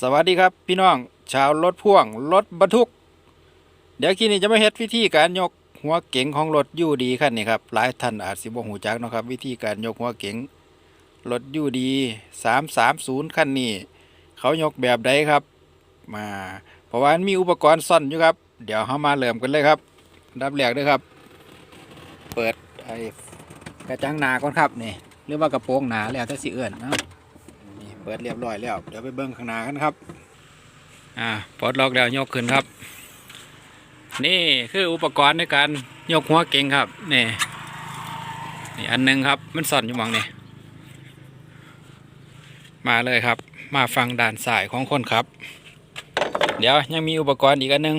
สวัสดีครับพี่น้อง ชาวรถพ่วงรถบรรทุก เดี๋ยวคีนี้จะมาเฮ็ดวิธีการยกหัวเก๋งของรถยูดีคันนี้ครับหลายท่านอาจสิบ่หูจักนะครับ วิธีการยกหัวเก๋งรถยูดีสามสามศูนย์คันนี้ เขายกแบบใดครับ มาเพราะว่ามีอุปกรณ์ซ่อนอยู่ครับ เดี๋ยวเรามาเริ่มกันเลยครับอันดับแรกด้วยครับ เปิดไอ้กระจังหนาก่อนครับนี่หรือว่ากระโปรงหนาแล้วแต่สิเอื้อนนะ เปิดเรียบร้อยแล้ว เดี๋ยวไปเบิ้งข้างหน้ากันครับ อ่าปลดล็อกแล้วยกขึ้นครับ นี่คืออุปกรณ์ในการยกหัวเก่งครับ นี่นี่อันหนึงครับ มันซ่นอยู่หมองนี่มาเลยครับ มาฟังด่านสายของคนครับ เดี๋ยวยังมีอุปกรณ์อีกอันหนึง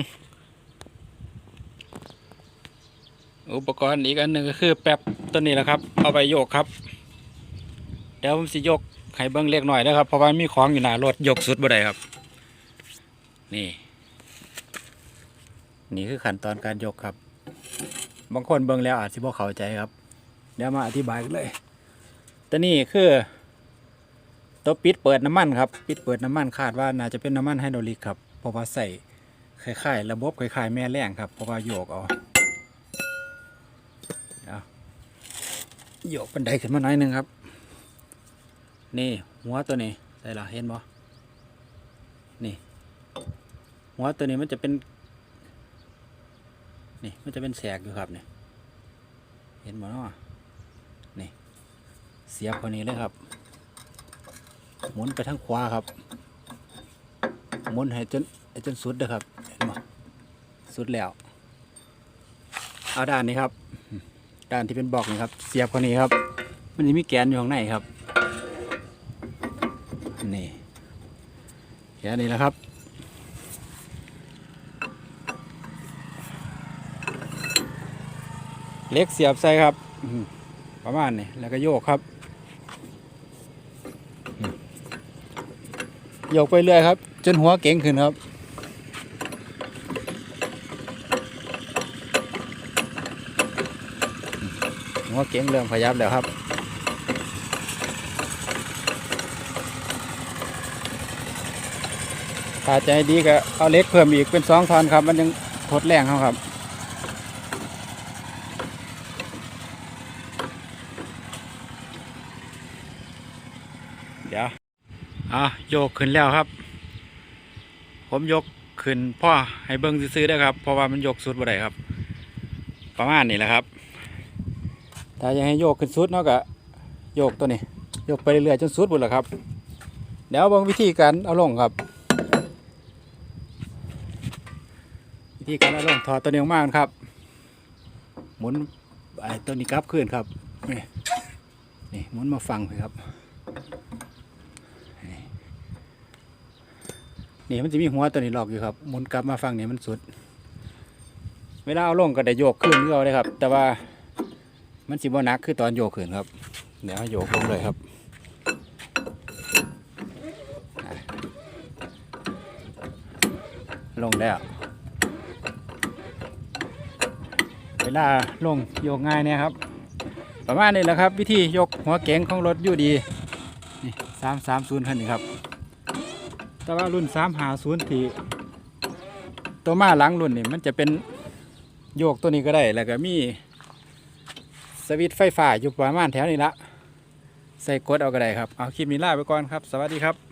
อุปกรณ์อีกอันหนึ่งก็คือแป๊บตัวนี้แหละครับ เอาไปโยกครับ เดี๋ยวผมสิยก ให้เบิ้งเล็กหน่อยนะครับเพราะว่ามีของอยู่หน้ารถยกสุดบ่ได้ครับ นี่ นี่คือขั้นตอนการยกครับ บางคนเบิ้งแล้วอาจสิบ่เข้าใจครับ เดี๋ยวมาอธิบายกันเลยตัวนี้คือตัวปิดเปิดน้ำมันครับ ปิดเปิดน้ำมันคาดว่าน่าจะเป็นน้ำมันไฮดรอลิกครับเพราะว่าใส่คล้ายๆระบบคล้ายๆแม่แรงครับเพราะว่าโยกเอาโยกบันไดขึ้นมาหน่อยหนึงครับ นี่หัวตัวนี้ใส่ละเห็นบ่นี่ หัวตัวนี้มันจะเป็น นี่มันจะเป็นแสกอยู่ครับเนี่ยเห็นบ่เนาะนี่เสียบคนนี้เลยครับ หมุนไปทางขวาครับ หมุนให้จนให้จนสุดเลยครับเห็นบ่สุดแล้วเอาด้านนี้ครับ ด้านที่เป็นบล็อกนี่ครับ เสียบคนนี้ครับ มันจะมีแกนอยู่ข้างในครับ นี่แค่นี้แหละครับ เล็กเสียบใส่ครับ ประมาณนี้แล้วก็โยกครับโยกไปเรื่อยครับ จนหัวเก่งขึ้นครับหัวเก่งเริ่มขยับแล้วครับ ถ้าใจดีก็เอาเล็กเพิ่มอีกเป็นสองทอนครับ มันยังทดแรงเขาครับเดี๋ยวอะโยกขึ้นแล้วครับ ผมยกขึ้นพ่อให้เบิ้งซื้อๆได้ครับ เพราะว่ามันยกสุดบ่ได้ครับ ประมาณนี้แหละครับ ถ้าอยากให้โยกขึ้นสุดเนาะก็โยกตัวนี้ โยกไปเรื่อยๆจนสุดหมดแล้วครับ เดี๋ยวบิ่งวิธีการเอาลงครับ ธีการเอาลงถอดตัวนี้ออกมาก่อนครับ หมุนไอ้ตัวนี้กลับขึ้นครับ นี่นี่หมุนมาฟังเลยครับ นี่มันจะมีหัวตัวนี้หลอกอยู่ครับ หมุนกลับมาฟังนี่มันสุด เวลาเอาลงก็ได้โยกขึ้นเรื่อยเลยครับ แต่ว่ามันสิบ่นักคือตอนโยกขึ้นครับ เดี๋ยวโยกลงเลยครับลงแล้ว เวลาลงโยกง่ายเนี่ยครับ ประมาณนี้แหละครับ วิธียกหัวเก๋งของรถยูดีนี่สามสามศูนย์คันนี้ครับ แต่ว่ารุ่นสามหาศูนย์ที่ตัวมาหลังรุ่นนี่มันจะเป็นโยกตัวนี้ก็ได้แล้วก็มีสวิตไฟฟ้าอยู่ประมาณแถวนี้ละใส่กดเอาก็ได้ครับ เอาคลิปนี้ลาไปก่อนครับ สวัสดีครับ